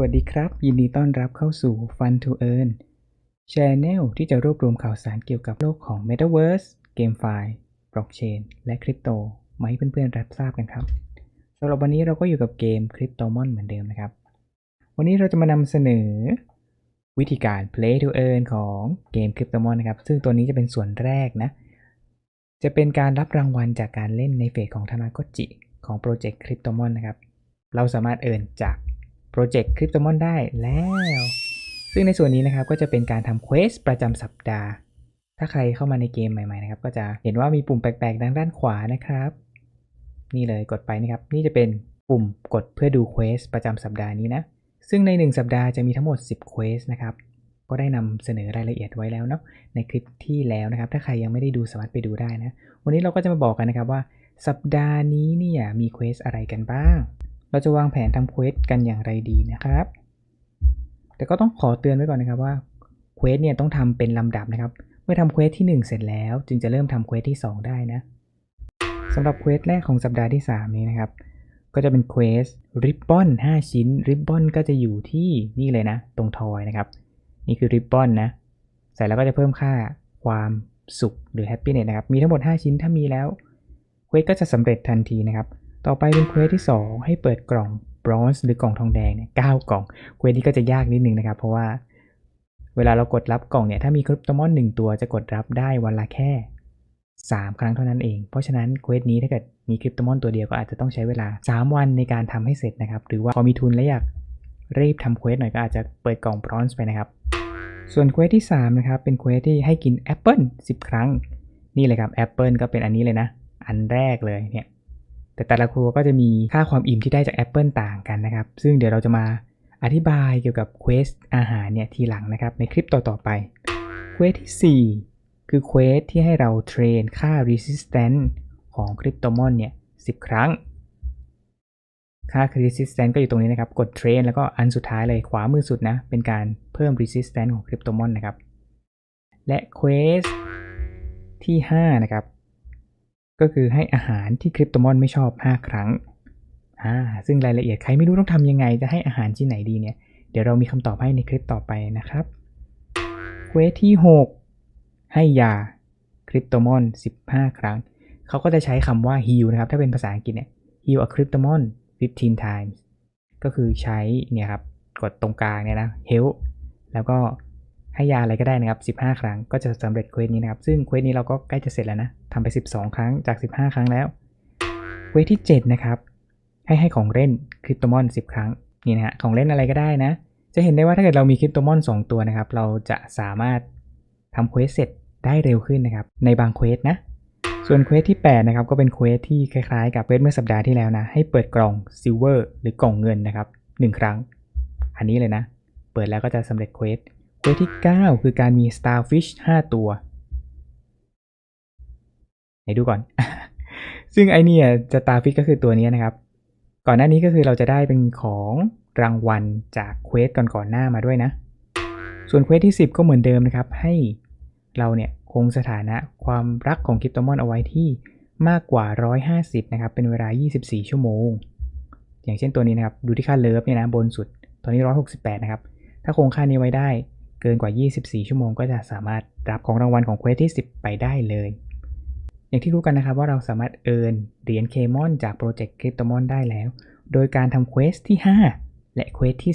วัสดีครับ ยินดีต้อนรับเข้าสู่ Fun to Earn Channel ที่จะรวบรวมข่าวสารเกี่ยวกับโลกของ Metaverse GameFi Blockchain และคริปโตมาให้เพื่อนๆรับทราบกันครับสำหรับวันนี้เราก็อยู่กับเกม Cryptomon เหมือนเดิมนะครับ วันนี้เราจะมานำเสนอวิธีการ Play to Earn ของเกม Cryptomon นะครับ ซึ่งตัวนี้จะเป็นส่วนแรกนะ จะเป็นการรับรางวัลจากการเล่นในเฟสของธนาคจิของโปรเจกต์ Cryptomon นะครับ เราสามารถเอินจาก โปรเจกต์ Cryptomon ได้แล้ว ซึ่งในส่วนนี้นะครับก็จะเป็นการทำเควสประจำสัปดาห์ ถ้าใครเข้ามาในเกมใหม่ๆนะครับก็จะเห็นว่ามีปุ่มแปลกๆด้านด้านขวานะครับ นี่เลยกดไปนะครับ นี่จะเป็นปุ่มกดเพื่อดูเควสประจำสัปดาห์นี้นะ ซึ่งใน 1 สัปดาห์จะมีทั้งหมด 10เควสนะครับก็ได้นำเสนอรายละเอียดไว้แล้วเนาะในคลิปที่แล้วนะครับ ถ้าใครยังไม่ได้ดูสามารถไปดูได้นะ วันนี้เราก็จะมาบอกกันนะครับว่า สัปดาห์นี้เนี่ยมีเควสอะไรกันบ้าง เราจะวางแผนทำเควสกันอย่างไรดีนะครับ แต่ก็ต้องขอเตือนไว้ก่อนนะครับว่าเควสเนี่ยต้องทำเป็นลำดับนะครับ เมื่อทำเควสที่ 1 เสร็จแล้ว จึงจะเริ่มทำเควสที่ 2 ได้นะสำหรับเควสแรกของสัปดาห์ที่ 3 นี้นะครับ ก็จะเป็นเควสริบบอน5ชิ้นริบบอนก็จะอยู่ที่นี่เลยนะ ตรงทอยนะครับ นี่คือริบบอนนะ ใส่แล้วก็จะเพิ่มค่าความสุขหรือแฮปปี้เน s นะครับ มีทั้งหมด 5 ชิ้นถ้ามีแล้วเควสก็จะสำเร็จทันทีนะครับ ต่อไปเป็นเควสที่ 2 ให้เปิดกล่องบรอนซ์หรือกล่องทองแดงเนี่ยเกล่อง เควสนี้ก็จะยากนิดนึงนะครับ เพราะว่าเวลาเรากดรับกล่องเนี่ย ถ้ามีคริปโตมอน1ตัวจะกดรับได้วันละแค่ 3 ครั้งเท่านั้นเอง เพราะฉะนั้นเควสนี้ถ้าเกิดมีคริปโตมอนตัวเดียวก็อาจจะต้องใช้เวลา 3 วันในการทำให้เสร็จนะครับ หรือว่าพอมีทุนและอยากรีบทำเควสหน่อยก็อาจจะเปิดกล่องบรอนซ์ไปนะครับ ส่วนเควสที่ 3 นะครับ เป็นเควสที่ให้กินแอปเปิล10 ครั้ง นี่เลยครับแอปเปิลก็เป็นอันนี้เลยนะ อันแรกเลยเนี่ย แต่แต่ละครัวก็จะมีค่าความอิ่มที่ได้จากแอปเปิลต่างกันนะครับ ซึ่งเดี๋ยวเราจะมาอธิบายเกี่ยวกับเควสอาหารเนี่ยทีหลังนะครับ ในคลิปต่อๆไปเควสที่ 4 คือเควสที่ให้เราเทรนค่า resistance ของคริปโตมอนเนี่ย10 ครั้ง ค่า resistance ก็อยู่ตรงนี้นะครับ กดเทรนแล้วก็อันสุดท้ายเลยขวามือสุดนะ เป็นการเพิ่ม resistance ของคริปโตมอนนะครับ และเควสที่ 5 นะครับ ก็คือให้อาหารที่คริปโตมอนไม่ชอบ 5 ครั้งอ่าซึ่งรายละเอียดใครไม่รู้ต้องทำยังไงจะให้อาหารที่ไหนดีเนี่ย เดี๋ยวเรามีคำตอบให้ในคลิปต่อไปนะครับเควสที่ 6 ให้ยาคริปโตมอน 15 ครั้ง เขาก็จะใช้คำว่า heal นะครับ ถ้าเป็นภาษาอังกฤษเนี่ย heal a cryptomon 15 times ก็คือใช้เนี่ยครับ กดตรงกลางเนี่ยนะ health แล้วก็ให้ยาอะไรก็ได้นะครับ 15 ครั้ง ก็จะสำเร็จเควสนี้นะครับ ซึ่งเควสนี้เราก็ใกล้จะเสร็จแล้วนะ ทำไป 12 ครั้งจาก 15 ครั้งแล้วเควสที่ 7 นะครับ ให้ให้ของเล่นคริปโตมอน 10 ครั้ง นี่นะฮะ ของเล่นอะไรก็ได้นะ จะเห็นได้ว่าถ้าเกิดเรามีคริปโตมอน 2 ตัวนะครับ เราจะสามารถทำเควสเสร็จได้เร็วขึ้นนะครับ ในบางเควสนะ ส่วนเควสที่ 8 นะครับ ก็เป็นเควสที่คล้ายๆ กับเควสเมื่อสัปดาห์ที่แล้วนะ ให้เปิดกล่องซิลเวอร์หรือกล่องเงินนะครับ1ครั้ง อันนี้เลยนะ เปิดแล้วก็จะสำเร็จเควสเควสที่ 9 คือการมี Starfish 5 ตัว ไหนดูก่อน ซึ่งไอเนี่ยจะ Starfish ก็คือตัวนี้นะครับ ก่อนหน้านี้ก็คือเราจะได้เป็นของรางวัลจากเควสก่อนๆหน้ามาด้วยนะ ส่วนเควสที่ 10 ก็เหมือนเดิมนะครับ ให้เราเนี่ยคงสถานะความรักของคริปโตมอนเอาไว้ที่มากกว่า 150 นะครับ เป็นเวลา 24 ชั่วโมง อย่างเช่นตัวนี้นะครับ ดูที่ค่าเลิฟเนี่ยนะบนสุด ตอนนี้ 168 นะครับ ถ้าคงค่านี้ไว้ได้เกินกว่า 24 ชั่วโมง ก็จะสามารถรับของรางวัลของเควสที่ 10 ไปได้เลย อย่างที่รู้กันนะครับว่าเราสามารถเอินเหรียญเคมอนจากโปรเจกต์คริปโตมอนได้แล้ว โดยการทำเควสที่ 5 และเควสที่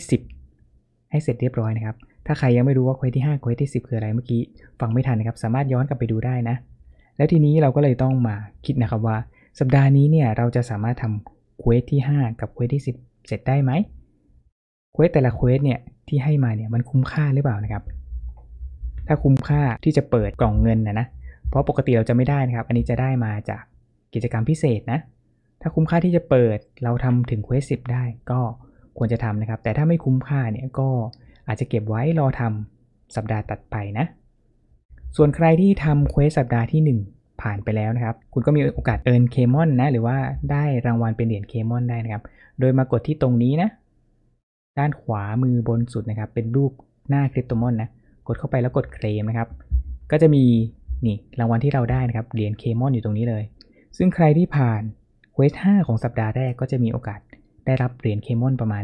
10 ให้เสร็จเรียบร้อยนะครับ ถ้าใครยังไม่รู้ว่าเควสที่5เควสที่ 10 คืออะไรเมื่อกี้ฟังไม่ทันนะครับ สามารถย้อนกลับไปดูได้นะ แล้วทีนี้เราก็เลยต้องมาคิดนะครับว่า สัปดาห์นี้เนี่ยเราจะสามารถทำเควสที่ 5 กับเควสที่ 10 เสร็จได้ไหมเควสแต่ละเควสเนี่ยที่ให้มาเนี่ยมันคุ้มค่าหรือเปล่านะครับ ถ้าคุ้มค่าที่จะเปิดกล่องเงินนะนะ เพราะปกติเราจะไม่ได้นะครับ อันนี้จะได้มาจากกิจกรรมพิเศษนะ ถ้าคุ้มค่าที่จะเปิดเราทำถึงเควสสิได้ก็ควรจะทำนะครับ แต่ถ้าไม่คุ้มค่าเนี่ยก็อาจจะเก็บไว้รอทำสัปดาห์ตัดไปนะ ส่วนใครที่ทำเควสสัปดาห์ที่ 1 ผ่านไปแล้วนะครับ คุณก็มีโอกาสเอิร์นเคมอนนะ หรือว่าได้รางวัลเป็นเหรียญเคมอนได้นะครับ โดยมากดที่ตรงนี้นะ ด้านขวามือบนสุดนะครับ เป็นรูปหน้าคริปโตมอนนะ กดเข้าไปแล้วกดเคลมนะครับ ก็จะมี นี่รางวัลที่เราได้นะครับเหรียญเคมอนอยู่ตรงนี้เลย ซึ่งใครที่ผ่านเควส5ของสัปดาห์แรกก็จะมีโอกาสได้รับเหรียญเคมอนประมาณ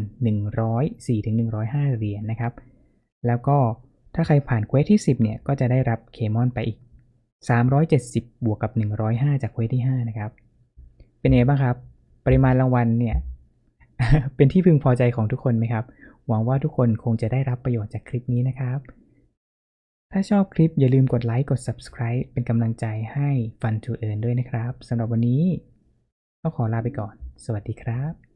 104-105 เหรียญนะครับ แล้วก็ถ้าใครผ่านเควสที่ 10 เนี่ย ก็จะได้รับเคมอนไปอีก 370 บวกกับ 105 จากเควสที่ 5 นะครับ เป็นไงบ้างครับ ปริมาณรางวัลเนี่ย เป็นที่พึงพอใจของทุกคนไหมครับ หวังว่าทุกคนคงจะได้รับประโยชน์จากคลิปนี้นะครับ ถ้าชอบคลิปอย่าลืมกดไลค์กด subscribe เป็นกำลังใจให้ Fun to Earn ด้วยนะครับสำหรับวันนี้ก็ขอลาไปก่อน สวัสดีครับ